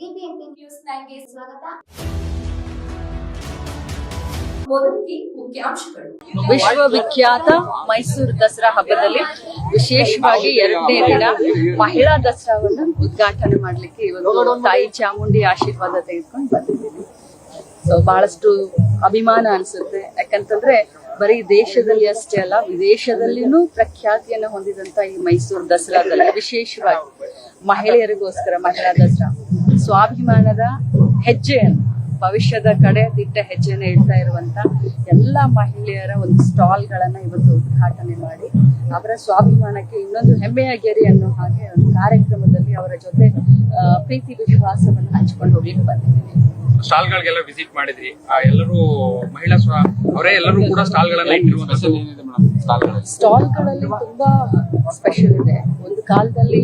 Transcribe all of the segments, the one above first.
News ಸ್ವಾಗತ. ವಿಶ್ವವಿಖ್ಯಾತ ಮೈಸೂರು ದಸರಾ ಹಬ್ಬದಲ್ಲಿ ವಿಶೇಷವಾಗಿ ಎರಡನೇ ದಿನ ಮಹಿಳಾ ದಸರಾವನ್ನ ಉದ್ಘಾಟನೆ ಮಾಡ್ಲಿಕ್ಕೆ ಇವತ್ತು ತಾಯಿ ಚಾಮುಂಡಿ ಆಶೀರ್ವಾದ ತೆಗೆದುಕೊಂಡು ಬಂದಿದ್ದೀವಿ. ಸೊ ಬಹಳಷ್ಟು ಅಭಿಮಾನ ಅನ್ಸುತ್ತೆ. ಯಾಕಂತಂದ್ರೆ ಬರೀ ದೇಶದಲ್ಲಿ ಅಷ್ಟೇ ಅಲ್ಲ, ವಿದೇಶದಲ್ಲಿನೂ ಪ್ರಖ್ಯಾತಿಯನ್ನು ಹೊಂದಿದಂತ ಈ ಮೈಸೂರು ದಸರಾದಲ್ಲಿ ವಿಶೇಷವಾಗಿ ಮಹಿಳೆಯರಿಗೋಸ್ಕರ ಮಹಿಳಾ ದಸರಾ. ಸ್ವಾಭಿಮಾನದ ಹೆಜ್ಜೆಯನ್ನು ಭವಿಷ್ಯದ ಕಡೆ ದಿಟ್ಟ ಹೆಜ್ಜೆಯನ್ನು ಇಡ್ತಾ ಇರುವಂತ ಎಲ್ಲ ಮಹಿಳೆಯರ ಒಂದು ಸ್ಟಾಲ್ ಗಳನ್ನ ಇವತ್ತು ಉದ್ಘಾಟನೆ ಮಾಡಿ ಅವರ ಸ್ವಾಭಿಮಾನಕ್ಕೆ ಇನ್ನೊಂದು ಹೆಮ್ಮೆಯ ಗೆರೆ ಅನ್ನೋ ಹಾಗೆ ಒಂದು ಕಾರ್ಯಕ್ರಮದಲ್ಲಿ ಅವರ ಜೊತೆ ಪ್ರೀತಿ ವಿಶ್ವಾಸವನ್ನು ಹಂಚಿಕೊಂಡು ಹೋಗ್ಲಿಕ್ಕೆ ಬಂದಿದ್ದೀನಿ. ಸ್ಟಾಲ್ ಗಳಿಗೆಲ್ಲ ವಿಸಿಟ್ ಮಾಡಿದ್ರಿ. ಆ, ಎಲ್ಲರೂ ಮಹಿಳಾ ಸ್ವ ಅವರೇ ಎಲ್ಲರೂ ಕೂಡ ಸ್ಟಾಲ್ ಗಳನ್ನ ಇಟ್ಟಿರುವಂತದ್ದು ಸ್ಟಾಲ್ಗಳಲ್ಲಿ ತುಂಬಾ ಸ್ಪೆಷಲ್ ಇದೆ. ಒಂದು ಕಾಲದಲ್ಲಿ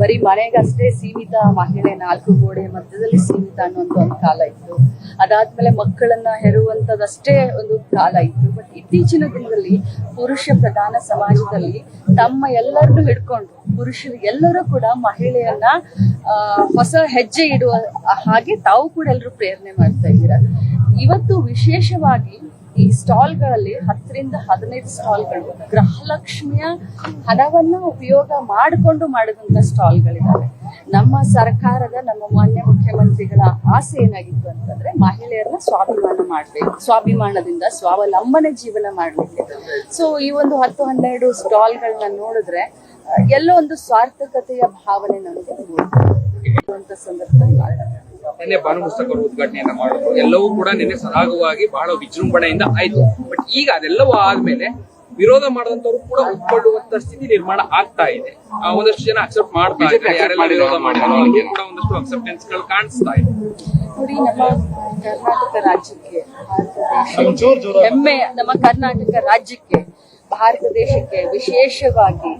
ಬರೀ ಮನೆಗಷ್ಟೇ ಸೀಮಿತ ಮಹಿಳೆ ನಾಲ್ಕು ಗೋಡೆ ಮಧ್ಯದಲ್ಲಿ ಸೀಮಿತ ಅನ್ನುವಂತ ಒಂದು ಕಾಲ ಇತ್ತು. ಅದಾದ್ಮೇಲೆ ಮಕ್ಕಳನ್ನ ಹೆರುವಂತದಷ್ಟೇ ಒಂದು ಕಾಲ ಇತ್ತು. ಬಟ್ ಇತ್ತೀಚಿನ ದಿನದಲ್ಲಿ ಪುರುಷ ಪ್ರಧಾನ ಸಮಾಜದಲ್ಲಿ ತಮ್ಮ ಎಲ್ಲರನ್ನು ಹಿಡ್ಕೊಂಡು ಪುರುಷರು ಎಲ್ಲರೂ ಕೂಡ ಮಹಿಳೆಯನ್ನ ಹೊಸ ಹೆಜ್ಜೆ ಇಡುವ ಹಾಗೆ ತಾವು ಕೂಡ ಎಲ್ಲರೂ ಪ್ರೇರಣೆ ಮಾಡ್ತಾ ಇದ್ದೀರಾ? ಇವತ್ತು ವಿಶೇಷವಾಗಿ ಈ ಸ್ಟಾಲ್ಗಳಲ್ಲಿ ಹತ್ತರಿಂದ ಹದಿನೈದು ಸ್ಟಾಲ್ಗಳು ಗೃಹಲಕ್ಷ್ಮಿಯ ಹಣವನ್ನ ಉಪಯೋಗ ಮಾಡಿಕೊಂಡು ಮಾಡಿದಂತ ಸ್ಟಾಲ್ಗಳಿದ್ದಾವೆ ನಮ್ಮ ಸರ್ಕಾರದ, ನಮ್ಮ ಮಾನ್ಯ ಮುಖ್ಯಮಂತ್ರಿಗಳ ಆಸೆ ಏನಾಗಿತ್ತು ಅಂತಂದ್ರೆ ಮಹಿಳೆಯರನ್ನ ಸ್ವಾಭಿಮಾನ ಮಾಡ್ಬೇಕು, ಸ್ವಾಭಿಮಾನದಿಂದ ಸ್ವಾವಲಂಬನೆ ಜೀವನ ಮಾಡ್ಬೇಕು ಸೊ ಈ ಒಂದು ಹತ್ತು ಹನ್ನೆರಡು ಸ್ಟಾಲ್ಗಳನ್ನ ನೋಡಿದ್ರೆ ಎಲ್ಲೋ ಒಂದು ಸ್ವಾರ್ಥಕತೆಯ ಭಾವನೆ ನಮಗೆ ಸಂದರ್ಭದಲ್ಲಿ. ನಿನ್ನೆ ಬಾನು ಉದ್ಘಾಟನೆಯನ್ನ ಮಾಡಿದ್ರು. ಎಲ್ಲವೂ ಕೂಡ ನಿನ್ನೆ ಸರಾಗವಾಗಿ ಬಹಳ ವಿಜೃಂಭಣೆಯಿಂದ ಆಯ್ತು. ಬಟ್ ಈಗ ಅದೆಲ್ಲವೂ ಆದ್ಮೇಲೆ ವಿರೋಧ ಮಾಡದಂತವ್ರು ಕೂಡ ಒಪ್ಪಿಕೊಳ್ಳುವಂತ ಸ್ಥಿತಿ ನಿರ್ಮಾಣ ಆಗ್ತಾ ಇದೆ. ಆ, ಒಂದಷ್ಟು ಜನ ಅಕ್ಸೆಪ್ಟ್ ಮಾಡ್ತಾ ಇದ್ದಾರೆ. ಯಾರೆಲ್ಲ ವಿರೋಧ ಮಾಡಿದ್ರು ಅವ್ರಿಗೆ ಕೂಡ ಒಂದಷ್ಟು ಅಕ್ಸೆಪ್ಟೆನ್ಸ್ಗಳು ಕಾಣಿಸ್ತಾ ಇದೆ. ನೋಡಿ ನಮ್ಮ ಕರ್ನಾಟಕ ರಾಜ್ಯಕ್ಕೆ ಹೆಮ್ಮೆ ನಮ್ಮ ಕರ್ನಾಟಕ ರಾಜ್ಯಕ್ಕೆ ಭಾರತ ದೇಶಕ್ಕೆ ವಿಶೇಷವಾಗಿ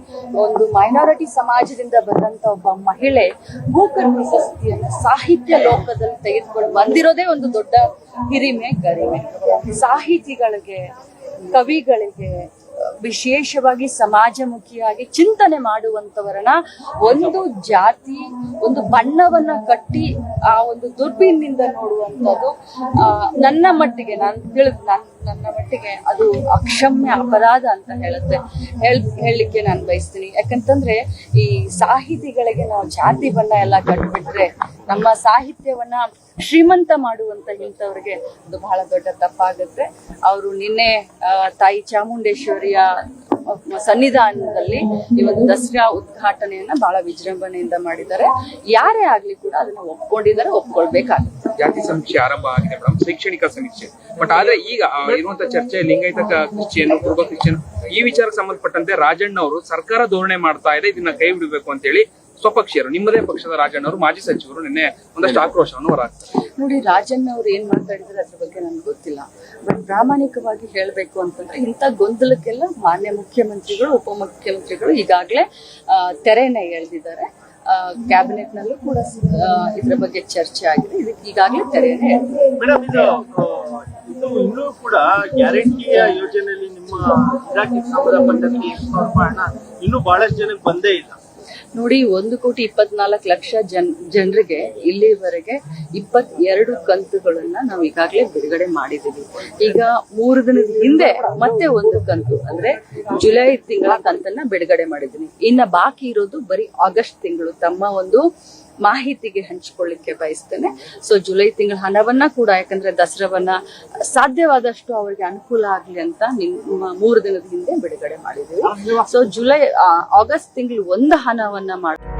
ಒಂದು ಮೈನಾರಿಟಿ ಸಮಾಜದಿಂದ ಬಂದಂತ ಒಬ್ಬ ಮಹಿಳೆ ಭೂಕರ್ ಪ್ರಶಸ್ತಿಯನ್ನು ಸಾಹಿತ್ಯ ಲೋಕದಲ್ಲಿ ತೆಗೆದುಕೊಂಡು ಬಂದಿರೋದೇ ಒಂದು ದೊಡ್ಡ ಹಿರಿಮೆ, ಗರಿಮೆ. ಸಾಹಿತಿಗಳಿಗೆ, ಕವಿಗಳಿಗೆ ವಿಶೇಷವಾಗಿ ಸಮಾಜಮುಖಿಯಾಗಿ ಚಿಂತನೆ ಮಾಡುವಂತವರನ್ನ ಒಂದು ಜಾತಿ, ಒಂದು ಬಣ್ಣವನ್ನ ಕಟ್ಟಿ ಆ ಒಂದು ದುರ್ಬೀನಿಂದ ನೋಡುವಂಥದ್ದು ನನ್ನ ಮಟ್ಟಿಗೆ ನಾನು ತಿಳಿದು ನನ್ ನನ್ನ ಮಟ್ಟಿಗೆ ಅದು ಅಕ್ಷಮ್ಯ ಅಪರಾಧ ಅಂತ ಹೇಳುತ್ತೆ. ಹೇಳ್, ಹೇಳಲಿಕ್ಕೆ ನಾನು ಬಯಸ್ತೀನಿ. ಯಾಕಂತಂದ್ರೆ ಈ ಸಾಹಿತಿಗಳಿಗೆ ನಾವು ಜಾತಿ ಬಣ್ಣ ಎಲ್ಲ ಕಟ್ಬಿಟ್ರೆ ನಮ್ಮ ಸಾಹಿತ್ಯವನ್ನ ಶ್ರೀಮಂತ ಮಾಡುವಂತ ಇಂಥವ್ರಿಗೆ ಅದು ಬಹಳ ದೊಡ್ಡ ತಪ್ಪಾಗುತ್ತೆ. ಅವರು ನಿನ್ನೆ ತಾಯಿ ಚಾಮುಂಡೇಶ್ವರಿಯ ಸನ್ನಿಧಾನದಲ್ಲಿ ಈ ಒಂದು ದಸರಾ ಉದ್ಘಾಟನೆಯನ್ನ ಬಹಳ ವಿಜೃಂಭಣೆಯಿಂದ ಮಾಡಿದ್ದಾರೆ. ಯಾರೇ ಆಗ್ಲಿ ಕೂಡ ಅದನ್ನ ಒಪ್ಕೊಂಡಿದ್ದಾರೆ, ಒಪ್ಕೊಳ್ಬೇಕಾಗುತ್ತೆ. ಜಾತಿ ಸಮೀಕ್ಷೆ ಆರಂಭ ಆಗಿದೆ ಮೇಡಮ್ ಶೈಕ್ಷಣಿಕ ಸಮೀಕ್ಷೆ. ಬಟ್ ಆದ್ರೆ ಈಗ ಇರುವಂತ ಚರ್ಚೆ ಲಿಂಗಾಯತ ಕ್ರಿಶ್ಚಿಯನ್ ಕುರುಬ ಕ್ರಿಶ್ಚಿಯನ್ ಈ ವಿಚಾರಕ್ಕೆ ಸಂಬಂಧಪಟ್ಟಂತೆ ರಾಜಣ್ಣ ಅವರು ಸರ್ಕಾರ ಧೋರಣೆ ಮಾಡ್ತಾ ಇದೆ, ಇದನ್ನ ಕೈ ಬಿಡಬೇಕು ಅಂತ ಹೇಳಿ ಸ್ವಪಕ್ಷೀಯರು ನಿಮ್ಮದೇ ಪಕ್ಷದ ರಾಜಣ್ಣ ಅವರು ಮಾಜಿ ಸಚಿವರು ನಿನ್ನೆ ಒಂದಷ್ಟು ಆಕ್ರೋಶವನ್ನು ಹೊರಹಾಕ್ತಾರೆ ನೋಡಿ ರಾಜಣ್ಣ ಅವ್ರು ಏನ್ ಮಾತಾಡಿದ್ರೆ ಅದ್ರ ಬಗ್ಗೆ ನನ್ಗೆ ಗೊತ್ತಿಲ್ಲ. ಬಟ್ ಪ್ರಾಮಾಣಿಕವಾಗಿ ಹೇಳ್ಬೇಕು ಅಂತಂದ್ರೆ ಇಂಥ ಗೊಂದಲಕ್ಕೆಲ್ಲ ಮಾನ್ಯ ಮುಖ್ಯಮಂತ್ರಿಗಳು ಉಪಮುಖ್ಯಮಂತ್ರಿಗಳು ಈಗಾಗಲೇ ತೆರೆಯನ್ನ ಎಳೆದಿದ್ದಾರೆ. ಕ್ಯಾಬಿನೆಟ್ ನಲ್ಲೂ ಕೂಡ ಇದ್ರ ಬಗ್ಗೆ ಚರ್ಚೆ ಆಗಿದೆ. ಇದಕ್ಕೆ ಈಗಾಗಲೇ ತೆರೆಯನ್ನ ಎಳೆದಿದ್ದಾರೆ ಮೇಡಮ್ ಇದು ಇನ್ನೂ ಕೂಡ ಗ್ಯಾರಂಟಿಯ ಯೋಜನೆಯಲ್ಲಿ ನಿಮ್ಮ ಇಲಾಖೆ ಸಂಬಂಧಪಟ್ಟಂತೆ ಹಣ ಇನ್ನೂ ಬಹಳಷ್ಟು ಜನಕ್ಕೆ ಬಂದೇ ಇಲ್ಲ. ನೋಡಿ, ಒಂದು ಕೋಟಿ ಇಪ್ಪತ್ನಾಲ್ಕು ಲಕ್ಷ ಜನ್, ಜನರಿಗೆ ಇಲ್ಲಿವರೆಗೆ ಇಪ್ಪತ್ತೆರಡು ಕಂತುಗಳನ್ನ ನಾವು ಈಗಾಗಲೇ ಬಿಡುಗಡೆ ಮಾಡಿದ್ದೀವಿ. ಈಗ ಮೂರು ದಿನದ ಹಿಂದೆ ಮತ್ತೆ ಒಂದು ಕಂತು, ಅಂದ್ರೆ ಜುಲೈ ತಿಂಗಳ ಕಂತನ್ನ ಬಿಡುಗಡೆ ಮಾಡಿದ್ದೀನಿ. ಇನ್ನ ಬಾಕಿ ಇರೋದು ಬರೀ ಆಗಸ್ಟ್ ತಿಂಗಳು. ತಮ್ಮ ಒಂದು ಮಾಹಿತಿಗೆ ಹಂಚಿಕೊಳ್ಳಿಕ್ಕೆ ಬಯಸ್ತೇನೆ. ಸೊ ಜುಲೈ ತಿಂಗಳ ಹಣವನ್ನ ಕೂಡ, ಯಾಕಂದ್ರೆ ದಸರಾವನ್ನ ಸಾಧ್ಯವಾದಷ್ಟು ಅವರಿಗೆ ಅನುಕೂಲ ಆಗ್ಲಿ ಅಂತ ನಿಮ್ಮ ಮೂರು ದಿನದ ಹಿಂದೆ ಬಿಡುಗಡೆ ಮಾಡಿದ್ದೀವಿ. ಸೊ ಜುಲೈ ಆಗಸ್ಟ್ ತಿಂಗಳು ಒಂದು ಹಣವನ್ನ ಮಾಡಿ